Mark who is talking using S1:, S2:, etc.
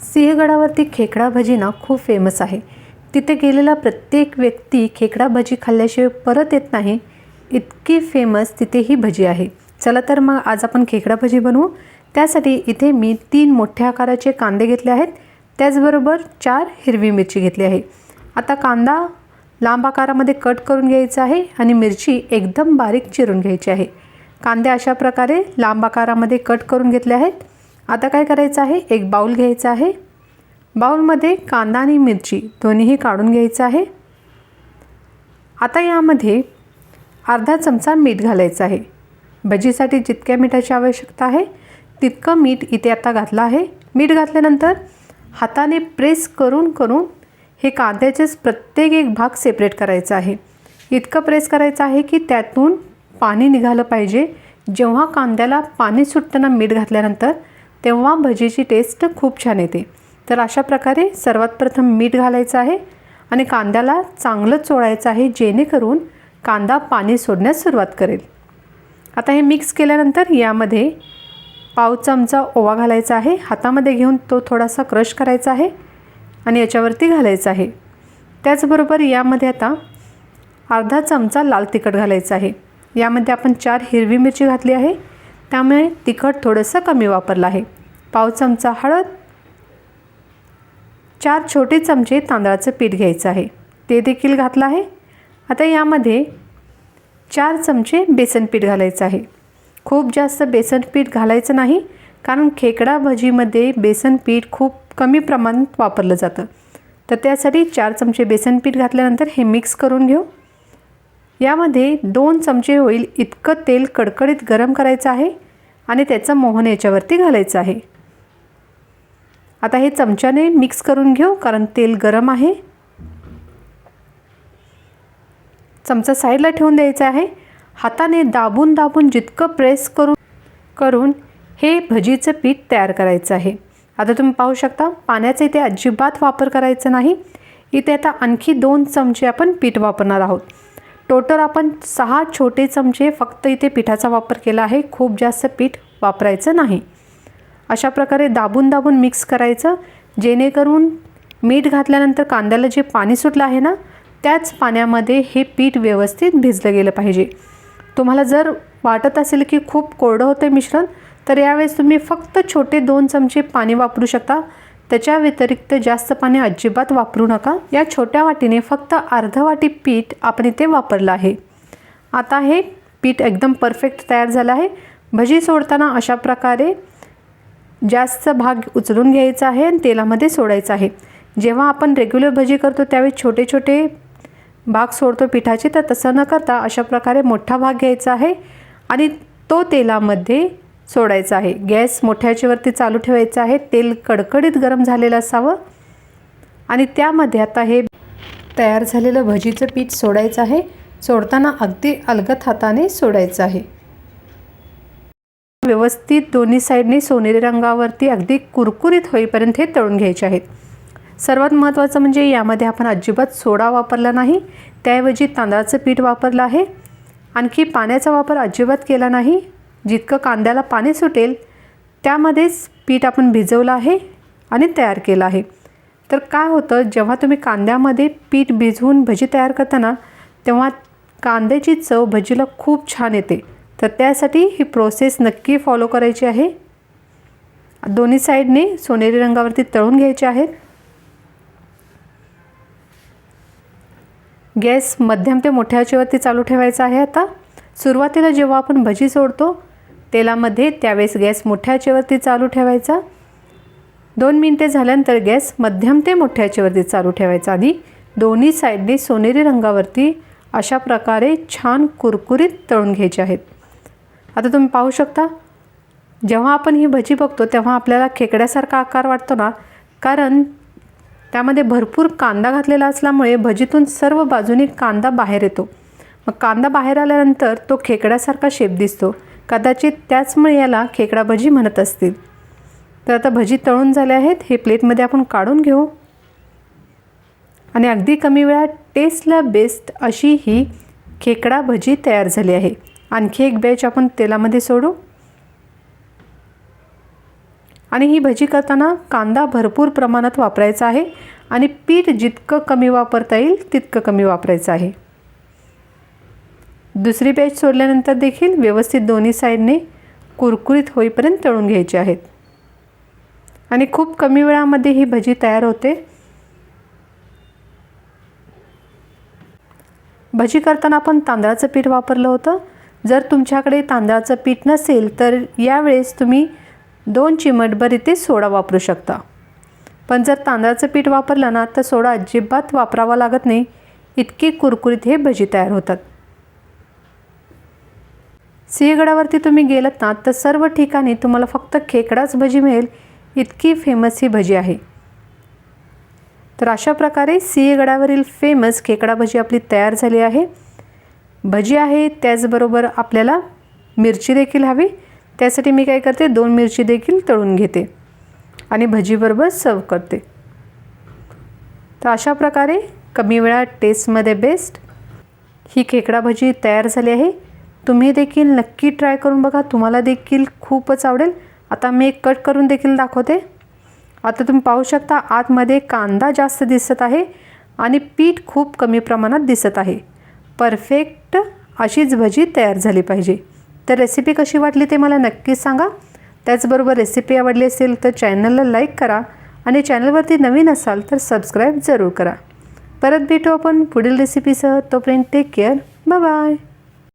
S1: सिंहगडावरती खेकडा भजी ना खूप फेमस आहे. तिथे गेलेला प्रत्येक व्यक्ती खेकडा भजी खाल्ल्याशिवाय परत येत नाही. इतकी फेमस तिथे ही भजी आहे. चला तर मग आज आपण खेकडा भजी बनवू. त्यासाठी इथे मी तीन मोठ्या आकाराचे कांदे घेतले आहेत. त्याचबरोबर चार हिरवी मिरची घेतली आहे. आता कांदा लांब आकारामध्ये कट करून घ्यायचा आहे आणि मिरची एकदम बारीक चिरून घ्यायची आहे. कांदे अशा प्रकारे लांब आकारामध्ये कट करून घेतले आहेत. आता काय करायचं आहे? एक बाऊल घ्यायचा आहे. बाऊलमध्ये कांदा आणि मिरची दोन्हीही काढून घ्यायचं आहे. आता यामध्ये अर्धा चमचा मीठ घालायचं आहे. भजीसाठी जितक्या मिठाची आवश्यकता आहे तितकं मीठ इथे आता घातलं आहे. मीठ घातल्यानंतर हाताने प्रेस करून करून हे कांद्याचेच प्रत्येक एक भाग सेपरेट करायचा आहे. इतकं प्रेस करायचं आहे की त्यातून पाणी निघालं पाहिजे. जेव्हा कांद्याला पाणी सुटताना मीठ घातल्यानंतर तेव्हा भजीची टेस्ट खूप छान येते. तर अशा प्रकारे सर्वात प्रथम मीठ घालायचं आहे आणि कांद्याला चांगलं चोळायचं आहे जेणेकरून कांदा पाणी सोडण्यास सुरुवात करेल. आता हे मिक्स केल्यानंतर यामध्ये पाव चमचा ओवा घालायचा आहे. हातामध्ये घेऊन तो थोडासा क्रश करायचा आहे आणि याच्यावरती घालायचा आहे. त्याचबरोबर यामध्ये आता अर्धा चमचा लाल तिखट घालायचं आहे. यामध्ये आपण चार हिरवी मिरची घातली आहे. त्यामुळे तिखट थोडंसं कमी वापरलं आहे. पाव चमचा हळद चार छोटे चमचे तांदळाचं पीठ घ्यायचं आहे. ते देखील घातलं आहे. आता यामध्ये चार चमचे बेसन पीठ घालायचं आहे. खूप जास्त बेसन पीठ घालायचं नाही कारण खेकडा भजीमध्ये बेसन पीठ खूप कमी प्रमाणात वापरलं जातं. तर त्यासाठी चार चमचे बेसन पीठ घातल्यानंतर हे मिक्स करून घेऊ. यामध्ये दोन चमचे होईल इतकं तेल कडकडीत गरम करायचं आहे आणि त्याचं मोहन याच्यावरती घालायचं आहे. आता हे चमच्याने मिक्स करून घेऊ कारण तेल गरम आहे. चमचा साईडला ठेवून द्यायचा आहे. हाताने दाबून दाबून जितकं प्रेस करून करून हे भजीचं पीठ तयार करायचं आहे. आता तुम्ही पाहू शकता पाण्याचा इथे अजिबात वापर करायचा नाही. इथे आता आणखी दोन चमचे आपण पीठ वापरणार आहोत. टोटल आपण सहा छोटे चमचे फक्त इथे पिठाचा वापर केला आहे. खूप जास्त पीठ वापरायचं नाही. अशा प्रकारे दाबून दाबून मिक्स करायचं. जेणेकरून मीठ घातल्यानंतर कांद्याला जे पाणी सुटलं आहे ना त्याच पाण्यामध्ये हे पीठ व्यवस्थित भिजलं गेलं पाहिजे. तुम्हाला जर वाटत असेल की खूप कोरडं होतं मिश्रण तर यावेळेस तुम्ही फक्त छोटे दोन चमचे पाणी वापरू शकता. त्याच्या व्यतिरिक्त जास्त पाणी अजिबात वापरू नका. या छोट्या वाटीने फक्त अर्ध वाटी पीठ आपण इथे वापरलं आहे. आता हे पीठ एकदम परफेक्ट तयार झालं आहे. भजी सोडताना अशा प्रकारे जास्त भाग उचलून घ्यायचा आहे आणि तेलामध्ये सोडायचा आहे. जेव्हा आपण रेग्युलर भजी करतो त्यावेळी छोटे छोटे भाग सोडतो पिठाचे तर तसं न करता अशा प्रकारे मोठा भाग घ्यायचा आहे. आणि तो तेलामध्ये सोडायचं आहे. गॅस मोठ्याच्यावरती चालू ठेवायचं आहे. तेल कडकडीत गरम झालेलं असावं. आणि त्यामध्ये आता हे तयार झालेलं भजीचं पीठ सोडायचं आहे. सोडताना अगदी अलगत हाताने सोडायचं आहे. व्यवस्थित दोन्ही साईडने सोनेरी रंगावरती अगदी कुरकुरीत होईपर्यंत हे तळून घ्यायचे आहेत. सर्वात महत्त्वाचं म्हणजे यामध्ये आपण अजिबात सोडा वापरला नाही. त्याऐवजी तांदळाचं पीठ वापरलं आहे. आणखी पाण्याचा वापर अजिबात केला नाही. जितकं कांद्याला पाणी सुटेल त्यामध्येच पीठ आपण भिजवलं आहे आणि तयार केलं आहे. तर काय होतं जेव्हा तुम्ही कांद्यामध्ये पीठ भिजवून भजी तयार करताना तेव्हा कांद्याची चव भजीला खूप छान येते. तर त्यासाठी ही प्रोसेस नक्की फॉलो करायची आहे. दोन्ही साईडने सोनेरी रंगावरती तळून घ्यायचे आहेत. गॅस मध्यम ते मोठ्या आचेवरती चालू ठेवायचा आहे आता. सुरुवातीला जेव्हा आपण भजी सोडतो तेलामध्ये त्यावेळेस गॅस मोठ्या आचेवरती चालू ठेवायचा. दोन मिनटे झाल्यानंतर गॅस मध्यम ते मोठ्या आचेवरती चालू ठेवायचा आणि दोन्ही साईडने सोनेरी रंगावरती अशा प्रकारे छान कुरकुरीत तळून घ्यायचे आहेत. आता तुम्ही पाहू शकता जेव्हा आपण ही भजी बघतो तेव्हा आपल्याला खेकड्यासारखा आकार वाटतो ना कारण त्यामध्ये भरपूर कांदा घातलेला असल्यामुळे भजीतून सर्व बाजूनी कांदा बाहेर येतो. मग कांदा बाहेर आल्यानंतर तो खेकड्यासारखा शेप दिसतो. कदाचित त्याचमुळे याला खेकडा भजी म्हणत असतील. तर आता भजी तळून झाले आहेत हे प्लेटमध्ये आपण काढून घेऊ. आणि अगदी कमी वेळात टेस्टला बेस्ट अशी ही खेकडा भजी तयार झाली आहे. आणखी एक बॅच आपण तेलामध्ये सोडू. आणि ही भजी करताना कांदा भरपूर प्रमाणात वापरायचा आहे. आणि पीठ जितकं कमी वापरता येईल तितकं कमी वापरायचं आहे. दुसरी बॅच सोडल्यानंतर देखील व्यवस्थित दोन्ही साईडने कुरकुरीत होईपर्यंत तळून घ्यायचे आहेत. आणि खूप कमी वेळामध्ये ही भजी तयार होते. भजी करताना आपण तांदळाचं पीठ वापरलं होतं. जर तुमच्याकडे तांदळाचं पीठ नसेल तर यावेळेस तुम्ही दोन चिमटभर इथे सोडा वापरू शकता. पण जर तांदळाचं पीठ वापरलं ना तर सोडा अजिबात वापरावा लागत नाही. इतकी कुरकुरीत हे भजी तयार होतात. सिंहगडावरती तुम्ही गेलात ना तर सर्व ठिकाणी तुम्हाला फक्त खेकडाच भजी मिळेल. इतकी फेमस ही भजी आहे. तर अशा प्रकारे सिंहगडावरील फेमस खेकडा भजी आपली तयार झाली आहे. भजी आहे त्याचबरोबर आपल्याला मिरची देखील हवी. त्यासाठी मी काय करते दोन मिरची देखील तळून घेते आणि भजीबरोबर सर्व करते. तर अशा प्रकारे कमी वेळात टेस्टमध्ये बेस्ट ही खेकडा भजी तयार झाली आहे. तुम्ही देखील नक्की ट्राय करून बघा. तुम्हाला देखील खूपच आवडेल. आता मी एक कट करून देखील दाखवते. आता तुम्ही पाहू शकता आतमध्ये कांदा जास्त दिसत आहे आणि पीठ खूप कमी प्रमाणात दिसत आहे. परफेक्ट अशीच भजी तयार झाली पाहिजे. तर रेसिपी कशी वाटली ते मला नक्कीच सांगा. त्याचबरोबर रेसिपी आवडली असेल तर चॅनलला लाईक करा आणि चॅनलवरती नवीन असाल तर सबस्क्राईब जरूर करा. परत भेटू आपण पुढील रेसिपीसह तोपर्यंत टेक केअर बाय